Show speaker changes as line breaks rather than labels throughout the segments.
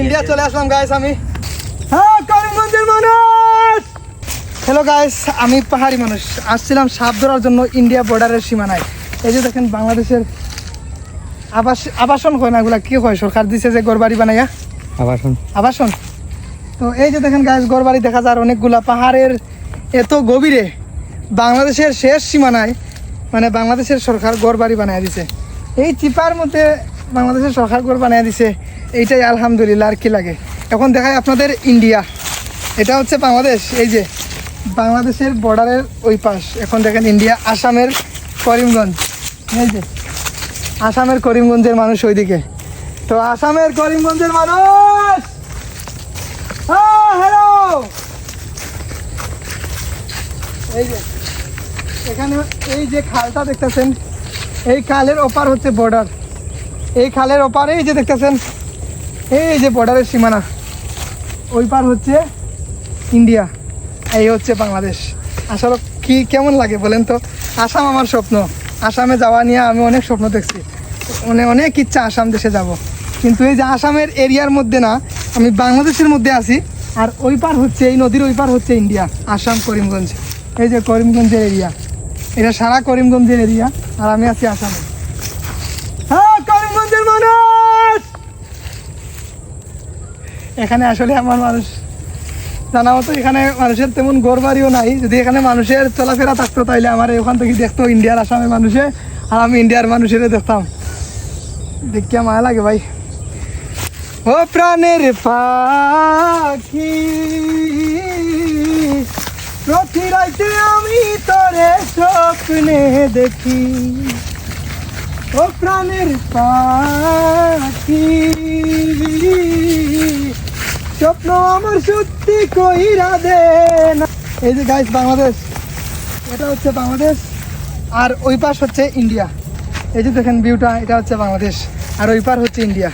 India চলে আসলাম guys আমি। হ্যাঁ করিমগঞ্জের মানুষ! হ্যালো গাইস আমি পাহাড়ি মানুষ। আসছিলাম সাপ ধরার জন্য ইন্ডিয়া বর্ডারের সীমানায়। এই যে দেখেন বাংলাদেশের আবাস আবাসন হয় না এগুলা কি হয়? সরকার দিছে যে গড়বাড়ি বানাইয়া।
আবার শুন
আবাসন? তো এই যে দেখেন গাছ গড়বাড়ি দেখা যায় অনেকগুলা পাহাড়ের এত গভীরে বাংলাদেশের শেষ সীমানায় মানে বাংলাদেশের সরকার গড়বাড়ি বানিয়ে দিছে। এই চিপার মধ্যে বাংলাদেশের সরকার গড় বানিয়ে দিছে, এইটাই আলহামদুলিল্লাহ আর কি লাগে। এখন দেখায় আপনাদের ইন্ডিয়া। এটা হচ্ছে বাংলাদেশ, এই যে বাংলাদেশের বর্ডারের ওই পাশ। এখন দেখেন ইন্ডিয়া, আসামের করিমগঞ্জ। এই যে, আসামের করিমগঞ্জের মানুষ ওইদিকে। তো আসামের করিমগঞ্জের মানুষ হ্যালো এই যে, এখানে এই যে খালটা দেখতেছেন, এই খালের ওপার হচ্ছে বর্ডার এই খালের ওপারে এই যে দেখতেছেন, এই যে বর্ডারের সীমানা। ওই পার হচ্ছে ইন্ডিয়া, এই হচ্ছে বাংলাদেশ। আসলে কি কেমন লাগে বলেন তো? আসাম আমার স্বপ্ন। আসামে যাওয়া নিয়ে আমি অনেক স্বপ্ন দেখছি। মানে অনেক ইচ্ছা আসাম দেশে যাব। কিন্তু এই যে আসামের এরিয়ার মধ্যে না, আমি বাংলাদেশের মধ্যে আছি, আর ওই পার হচ্ছে এই নদীর ওই পার হচ্ছে ইন্ডিয়া, আসাম, করিমগঞ্জ। এই যে করিমগঞ্জের এরিয়া। এটা সারা করিমগঞ্জের এরিয়া, আর আমি আছি আসামে। হ্যাঁ এখানে আসলে আমার মানুষ জানা মতো এখানে মানুষের তেমন গড় বাড়িও নাই। যদি এখানে মানুষের চলাফেরা থাকতো, তাইলে আমার ওখান থেকে দেখতো ইন্ডিয়ার আসামের মানুষে, আর আমি ইন্ডিয়ার মানুষের দেখতাম। দেখিয়া মায়া লাগে ভাই। ও প্রাণের পাখি। প্রতি রাইতে আমি তোরে স্বপ্নে দেখি ও প্রাণের পাখি। স্বপ্ন আমার সত্যি কইরা দে না। এই যে গাইস বাংলাদেশ। এটা হচ্ছে বাংলাদেশ আর ওই পাশ হচ্ছে ইন্ডিয়া। এই যে দেখেন ভিউটা এটা হচ্ছে বাংলাদেশ আর ওই পার হচ্ছে ইন্ডিয়া।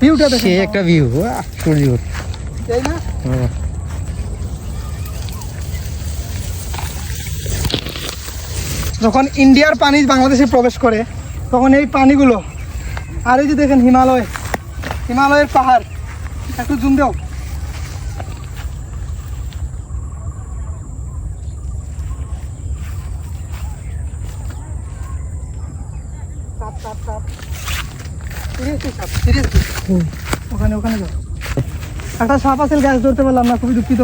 ভিউটা
সে
দেখেন
একটা ভিউ সূর্য
তাই না? যখন ইন্ডিয়ার পানি বাংলাদেশে প্রবেশ করে, তখন এই পানিগুলো, আর এই যে দেখেন হিমালয়, হিমালয়ের পাহাড়, একটু জুম দাও। ওখানে ওখানে যাও। একটা সাপ আছে, গাছ ধরতে পারলাম না, খুবই দুঃখিত।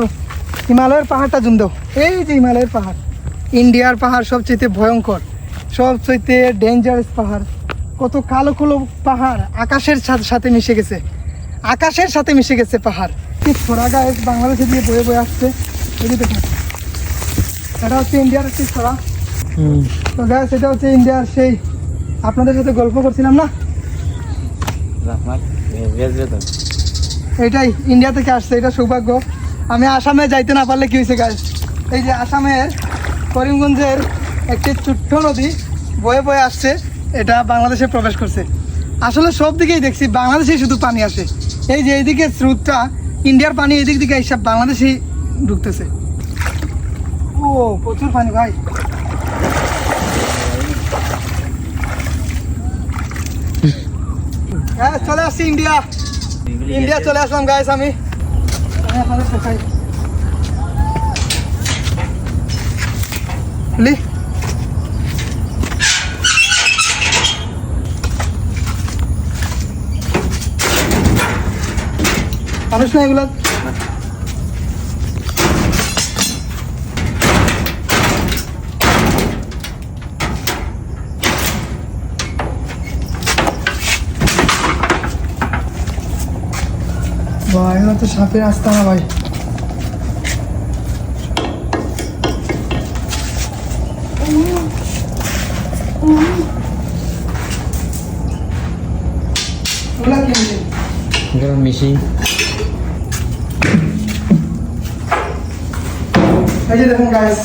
হিমালয়ের পাহাড়টা জুম দাও। এই যে হিমালয়ের পাহাড়। ইন্ডিয়ার পাহাড় সবচেয়ে ভয়ঙ্কর সবচেয়ে ডেঞ্জারাস পাহাড়। কত কালো কালো পাহাড় আকাশের সাথে সাথে মিশে গেছে। আকাশের সাথে মিশে গেছে পাহাড়। কি ছড়া গায়ে বাংলাদেশে দিয়ে বয়ে বয়ে আসছে। দেখুন এটা হচ্ছে ইন্ডিয়ার একটি ছড়া। তো গাছ এটা হচ্ছে ইন্ডিয়ার সেই আপনাদের সাথে গল্প করছিলাম না? এটাই ইন্ডিয়া থেকে আসছে এটা সৌভাগ্য। আমি আসামে যাইতে না পারলে কি হয়েছে গাছ এই যে আসামের করিমগঞ্জের একটি ছোট্ট নদী বয়ে বয়ে আসছে এটা বাংলাদেশে প্রবেশ করছে। আসলে সব দিকেই দেখছি বাংলাদেশেই শুধু পানি আসে। এই যে এইদিকে স্রোতটা ইন্ডিয়ার পানি এদিক দিকে হিসাব বাংলাদেশেই ঢুকতেছে। ও প্রচুর পানি ভাই। হ্যাঁ চলে আসছি ইন্ডিয়া। ইন্ডিয়া চলে আসলাম গাইস আমি। আপনাদের দেখাই লি মানুষ না এগুলো ভাই তো সাপের রাস্তা না ভাই
মিশি।
এই যে দেখুন গাইস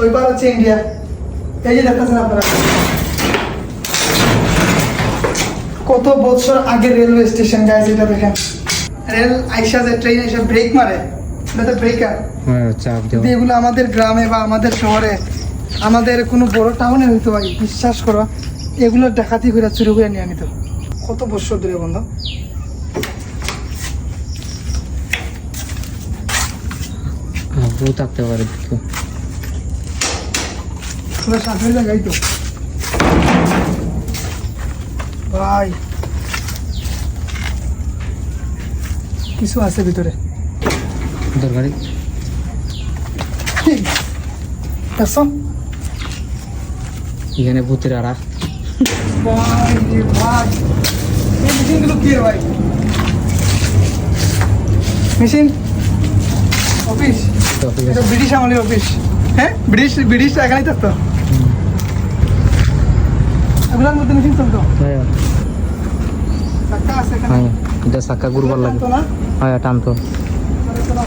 ওইবার হচ্ছে ইন্ডিয়া এই যে দেখতেছেন আপনারা। কত বছর আগে রেলওয়ে স্টেশন গাইস এটা দেখেন। রেল আইসা যে ট্রেন এসে ব্রেক মারে এটা ব্রেকার
হ্যাঁ
এগুলো আমাদের গ্রামে বা আমাদের শহরে আমাদের কোনো বড় টাউনে হইতো ভাই বিশ্বাস করো এগুলো ডাকাতি করে চুরি করে নিয়ে নিত কত বছর ধরে বন্ধ?
আবু থাকতে পারে
পুরো শাশুড়ি জায়গায় তো ভাই। কিছু আছে ভিতরে?
দরকারি? এখানে ভূতের আড়া।
ভাই ভাই। এই মেশিনগুলো কি ভাই মেশিন অফিস? এটা ব্রিটিশ আমলের অফিস। হ্যাঁ? ব্রিটিশ ব্রিটিশ এখানেই থাকতো। এগুলোর মধ্যে মেশিন চলতো?
হ্যাঁ।
চাক্কা আছে এখানে?
হ্যাঁ এটা লাগে। হ্যাঁ টানতো।
চলো।